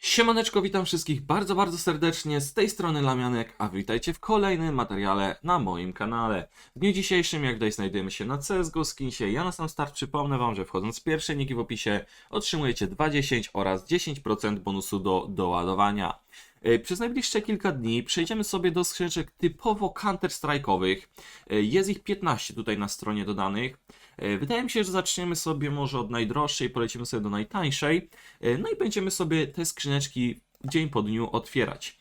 Siemaneczko, witam wszystkich bardzo, bardzo serdecznie, z tej strony Lamianek, a witajcie w kolejnym materiale na moim kanale. W dniu dzisiejszym, jak tutaj znajdujemy się na CSGO Skinsie, ja na sam start przypomnę Wam, że wchodząc w pierwsze niki w opisie otrzymujecie 20 oraz 10% bonusu do doładowania. E, Przez najbliższe kilka dni przejdziemy sobie do skrzyneczek typowo counter-strike'owych. E, Jest ich 15 tutaj na stronie dodanych. E, Wydaje mi się, że zaczniemy sobie może od najdroższej, polecimy sobie do najtańszej. No i będziemy sobie te skrzyneczki dzień po dniu otwierać.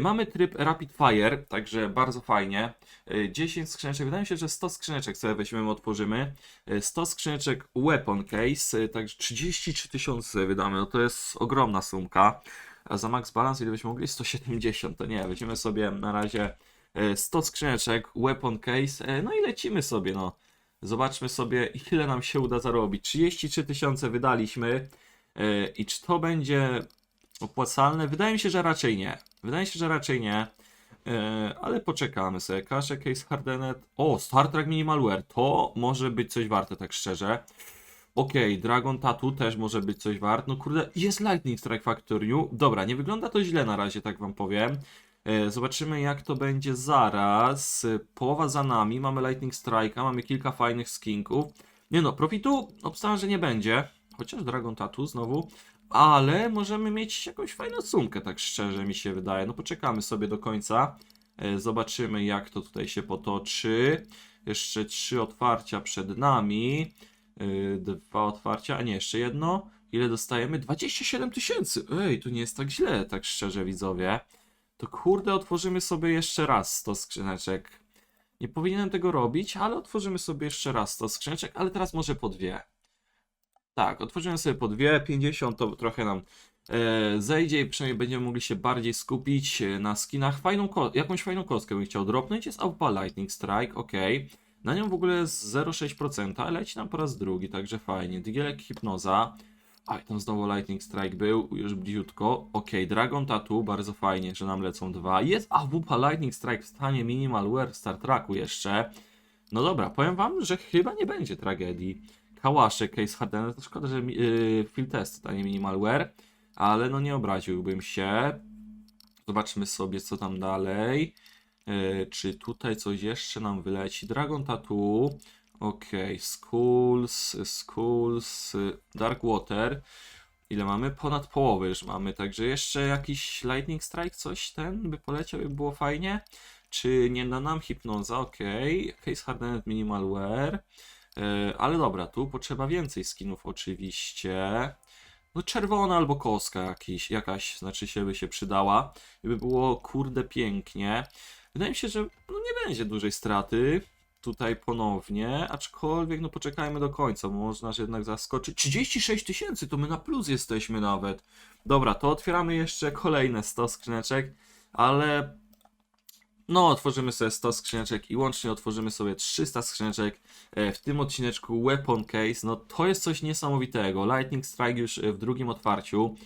Mamy tryb Rapid Fire, także bardzo fajnie. E, 10 skrzyneczek, wydaje mi się, że 100 skrzyneczek sobie weźmiemy, otworzymy. E, 100 skrzyneczek Weapon Case, także 33 tysiące wydamy, no to jest ogromna sumka. A za max balance ile byśmy mogli? 170, to nie, weźmiemy sobie na razie e, 100 skrzyneczek Weapon Case, e, no i lecimy sobie, no. Zobaczmy sobie, ile nam się uda zarobić. 33 tysiące wydaliśmy. e, I czy to będzie opłacalne? Wydaje mi się, że raczej nie. Wydaje mi się, że raczej nie. E, ale poczekamy sobie. Cache Case Hardenet. O, Star Trek Minimalware. To może być coś warte, tak szczerze. Okej, Dragon Tattoo też może być coś wart. No kurde, jest Lightning Strike Factory New. Dobra, nie wygląda to źle na razie, tak wam powiem. E, Zobaczymy jak to będzie zaraz. E, Połowa za nami, mamy Lightning Strike'a, mamy kilka fajnych skinków. Nie no, profitu obstawiam, że nie będzie. Chociaż Dragon Tattoo znowu. Ale możemy mieć jakąś fajną sumkę, tak szczerze mi się wydaje. No poczekamy sobie do końca. E, Zobaczymy jak to tutaj się potoczy. Jeszcze trzy otwarcia przed nami. Yy, dwa otwarcia, a nie, jeszcze jedno. Ile dostajemy? 27 tysięcy! Ej, to nie jest tak źle, tak szczerze widzowie. To kurde, otworzymy sobie jeszcze raz 100 skrzyneczek. Nie powinienem tego robić, ale otworzymy sobie jeszcze raz 100 skrzyneczek, ale teraz może po dwie. Tak, otworzymy sobie po dwie, 50 to trochę nam e, zejdzie i przynajmniej będziemy mogli się bardziej skupić e, na skinach. Fajną jakąś fajną kostkę bym chciał dropnąć, jest AWP Lightning Strike, ok. Na nią w ogóle jest 0,6%, ale leci nam po raz drugi, także fajnie. Digielek Hipnoza. Aj, tam znowu Lightning Strike był, już bliziutko. Ok, Dragon Tattoo, bardzo fajnie, że nam lecą dwa. Jest AWP Lightning Strike w stanie Minimalware w Star Treku jeszcze. No dobra, powiem wam, że chyba nie będzie tragedii. Kałasze, Case Hardener, to szkoda, że yy, field test, a nie Minimalware. Ale no nie obraziłbym się. Zobaczmy sobie, co tam dalej. E, czy tutaj coś jeszcze nam wyleci? Dragon Tattoo. Ok, Skulls, Skulls, Dark Water. Ile mamy? Ponad połowę już mamy, także jeszcze jakiś Lightning Strike, coś ten by poleciał i było fajnie. Czy nie da nam hipnoza? Ok, Case Hardened Minimalware. E, ale dobra, tu potrzeba więcej skinów oczywiście. No czerwona albo koska jakiś, jakaś, znaczy się by się przydała. By było kurde pięknie. Wydaje mi się, że no nie będzie dużej straty tutaj ponownie, aczkolwiek no poczekajmy do końca, można się jednak zaskoczyć. 36 tysięcy, to my na plus jesteśmy nawet. Dobra, to otwieramy jeszcze kolejne 100 skrzyneczek, ale no otworzymy sobie 100 skrzyneczek i łącznie otworzymy sobie 300 skrzyneczek e, w tym odcineczku Weapon Case. No to jest coś niesamowitego. Lightning Strike już e, w drugim otwarciu.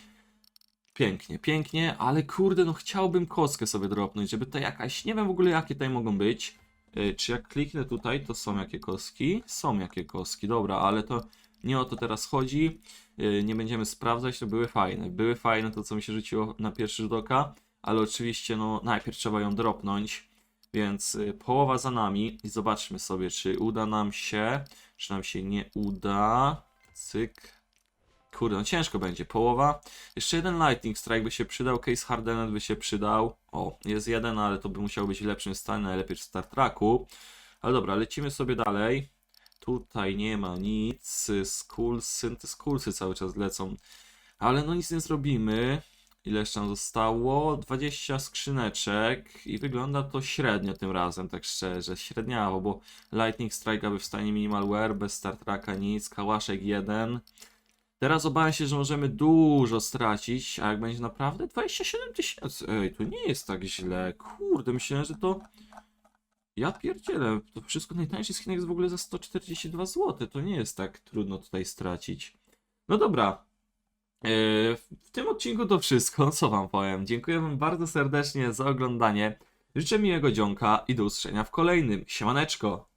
Pięknie, pięknie, ale kurde, no chciałbym kostkę sobie dropnąć, żeby to jakaś, nie wiem w ogóle jakie tutaj mogą być. Yy, czy jak kliknę tutaj, to są jakie kostki? Są jakie kostki, dobra, ale to nie o to teraz chodzi. Yy, nie będziemy sprawdzać, to były fajne. Były fajne to, co mi się rzuciło na pierwszy rzut oka, ale oczywiście, no najpierw trzeba ją dropnąć. Więc yy, połowa za nami i zobaczmy sobie, czy uda nam się, czy nam się nie uda. Cyk, Kurde, no ciężko będzie. Połowa. Jeszcze jeden Lightning Strike by się przydał, Case Hardenet by się przydał. O, jest jeden, ale to by musiał być w lepszym stanie, najlepiej w Star Treku. Ale dobra, lecimy sobie dalej. Tutaj nie ma nic. Skulsy, te skulsy cały czas lecą. Ale no nic nie zrobimy. Ile jeszcze nam zostało? 20 skrzyneczek i wygląda to średnio tym razem, tak szczerze. Średniawo, bo Lightning Strike aby w stanie Minimal Wear, bez Star Treka nic, Kałaszek 1. Teraz obawiam się, że możemy dużo stracić, a jak będzie naprawdę 27 tysięcy. Ej, to nie jest tak źle. Kurde, myślałem, że to... Ja pierdzielę, to wszystko najtańszy skinek jest w ogóle za 142 zł. To nie jest tak trudno tutaj stracić. No dobra. Eee, w tym odcinku to wszystko, co wam powiem. Dziękuję wam bardzo serdecznie za oglądanie. Życzę miłego dzionka i do usłyszenia w kolejnym. Siemaneczko!